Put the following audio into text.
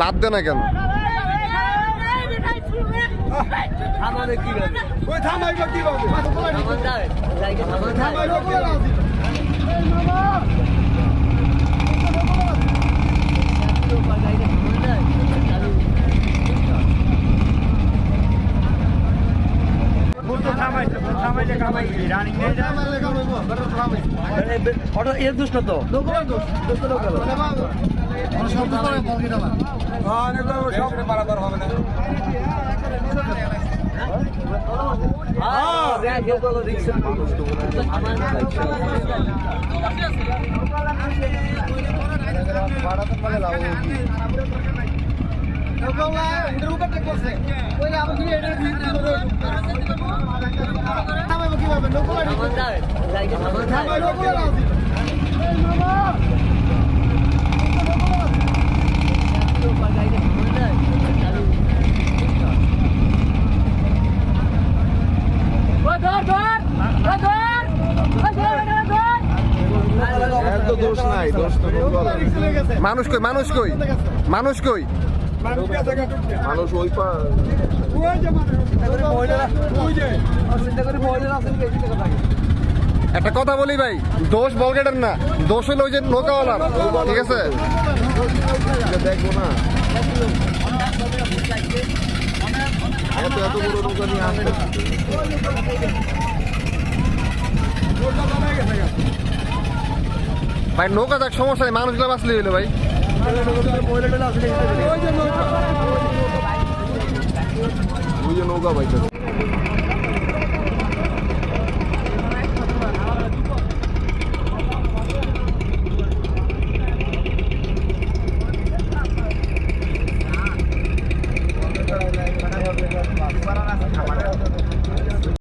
লাভ দে না কেন? আমাদের কি হবে ওই থামাইলো কি হবে নৌকো মানে আমার দাও জায়গা আমার থামাই নৌকো মানে আছে। থামাইলে কাম হইবো, বেটা থামাই। অটো এর দুষ্ট তো নৌকো মানে দোষ, দোষ তো নৌকো না। আমার শব্দ করে বল কিনা না। নৌকো মানে এটার উপর টেক করছে। ওই যে আবার কি এটার ভিতরে ঢুকবে। থামাইবো কীভাবে? নৌকো মানে থামাই নৌকো মানে আছে। এর তো দোষ নাই দোষ তো রিক্সে। মানুষ কই মানুষ কই? মানুষ কই? মানুষ ওই একটা কথা বলি ভাই, দোষ বলগেটের না। দোষ হলো ওই যে নৌকাওয়ালার, ঠিক আছে? দেখব না ভাই, নৌকা যাক, সমস্যা নেই, মানুষগুলো বাঁচলে হইল ভাই। ওই যে নৌকা ভাই